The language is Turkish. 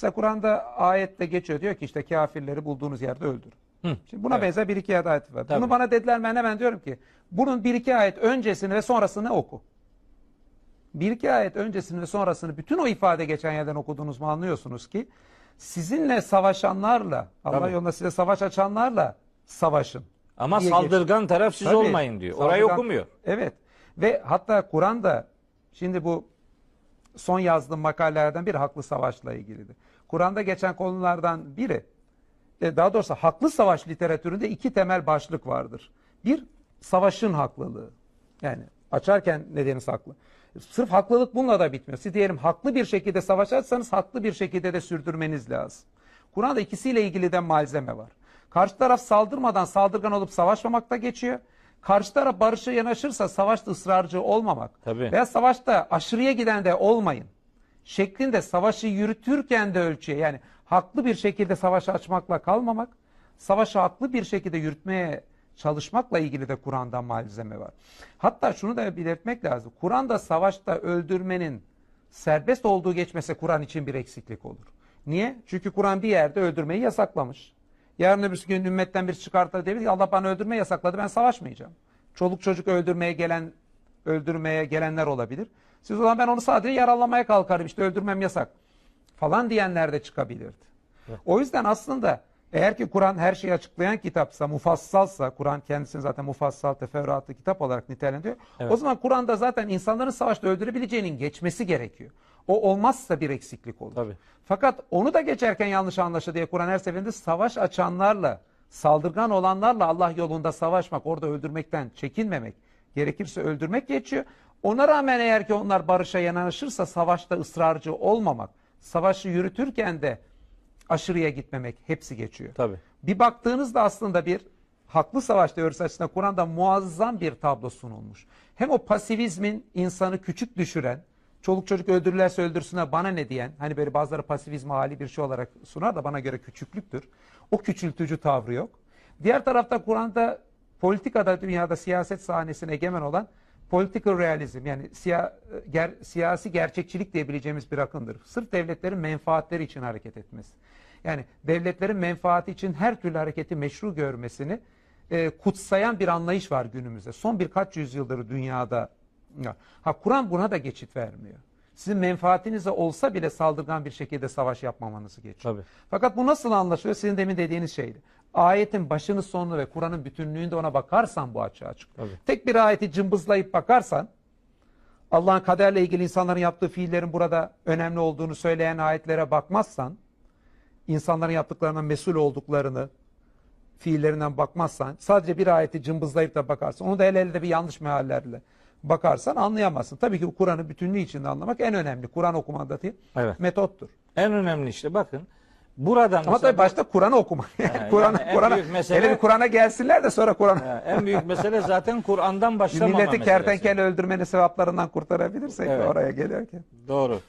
Mesela Kur'an'da ayette geçiyor diyor ki işte kafirleri bulduğunuz yerde öldürün. Hı, Şimdi buna evet. benzer bir iki ayet var. Tabii. Bunu bana dediler ben hemen diyorum ki bunun bir iki ayet öncesini ve sonrasını oku. Bir iki ayet öncesini ve sonrasını bütün o ifade geçen yerden okuduğunuz mu anlıyorsunuz ki sizinle savaşanlarla Allah Tabii. yolunda size savaş açanlarla savaşın. Ama saldırgan taraf siz Tabii. olmayın diyor. Orayı Saldırgan- okumuyor. Evet. Ve hatta Kur'an'da şimdi bu son yazdığım makalelerden biri haklı savaşla ilgiliydi. Kur'an'da geçen konulardan biri e, daha doğrusu haklı savaş literatüründe iki temel başlık vardır. Bir savaşın haklılığı. Yani açarken nedeniniz haklı. Sırf haklılık bununla da bitmiyor. Siz diyelim haklı bir şekilde savaş açsanız haklı bir şekilde de sürdürmeniz lazım. Kur'an'da ikisiyle ilgili de malzeme var. Karşı taraf saldırmadan saldırgan olup savaşmamakta geçiyor. Karşı taraf barışa yanaşırsa savaşta ısrarcı olmamak. Tabii. Veya savaşta aşırıya giden de olmayın. Şeklinde savaşı yürütürken de ölçüye yani haklı bir şekilde savaşı açmakla kalmamak, savaşı haklı bir şekilde yürütmeye çalışmakla ilgili de Kur'an'da malzeme var. Hatta şunu da belirtmek lazım. Kur'an'da savaşta öldürmenin serbest olduğu geçmese Kur'an için bir eksiklik olur. Niye? Çünkü Kur'an bir yerde öldürmeyi yasaklamış. Yarın öbürsü gün ümmetten bir çıkartır diyebilir ki Allah bana öldürmeyi yasakladı ben savaşmayacağım. Çoluk çocuk öldürmeye gelen öldürmeye gelenler olabilir. Siz o zaman ben onu sadece yaralamaya kalkarım işte öldürmem yasak falan diyenler de çıkabilirdi. O yüzden aslında eğer ki Kur'an her şeyi açıklayan kitapsa, mufassalsa, Kur'an kendisini zaten mufassal, teferruatlı kitap olarak nitelendiriyor. Evet. O zaman Kur'an'da zaten insanların savaşta öldürebileceğinin geçmesi gerekiyor. O olmazsa bir eksiklik olur. Tabii. Fakat onu da geçerken yanlış anlaşıldı diye Kur'an her seferinde savaş açanlarla, saldırgan olanlarla Allah yolunda savaşmak, orada öldürmekten çekinmemek, gerekirse öldürmek geçiyor. Ona rağmen eğer ki onlar barışa yanaşırsa savaşta ısrarcı olmamak, savaşı yürütürken de aşırıya gitmemek hepsi geçiyor. Tabii. Bir baktığınızda aslında bir haklı savaş teorisi açısından Kur'an'da muazzam bir tablo sunulmuş. Hem o pasivizmin insanı küçük düşüren, çoluk çocuk öldürürlerse öldürsünler bana ne diyen, hani böyle bazıları pasivizm hali bir şey olarak sunar da bana göre küçüklüktür. O küçültücü tavrı yok. Diğer tarafta Kur'an'da politikada dünyada siyaset sahnesine egemen olan political realizm yani siya- ger- siyasi gerçekçilik diyebileceğimiz bir akımdır. Sırf devletlerin menfaatleri için hareket etmesi. Yani devletlerin menfaati için her türlü hareketi meşru görmesini e, kutsayan bir anlayış var günümüzde. Son birkaç yüzyıldır dünyada. Ha Kur'an buna da geçit vermiyor. Sizin menfaatinize olsa bile saldırgan bir şekilde savaş yapmamanızı geçiyor. Tabii. Fakat bu nasıl anlaşılıyor? Sizin demin dediğiniz şeydi. Ayetin başını sonunu ve Kur'an'ın bütünlüğünde ona bakarsan bu açığa çıkıyor. Tabii. Tek bir ayeti cımbızlayıp bakarsan Allah'ın kaderle ilgili insanların yaptığı fiillerin burada önemli olduğunu söyleyen ayetlere bakmazsan insanların yaptıklarına mesul olduklarını fiillerinden bakmazsan sadece bir ayeti cımbızlayıp da bakarsan onu da el elde bir yanlış meallerle bakarsan anlayamazsın. Tabii ki bu Kur'an'ı bütünlüğü içinde anlamak en önemli. Kur'an okumandaki Evet. metottur. En önemli işte bakın. Buradan Ama tabii başta Kur'an'ı okumak. yani büyük mesele- hele bir Kur'an'a gelsinler de sonra Kur'an'a. Ha, en büyük mesele zaten Kur'an'dan başlamama Milleti kertenkele öldürmenin sevaplarından kurtarabilirsek Evet. oraya gelirken. Doğru.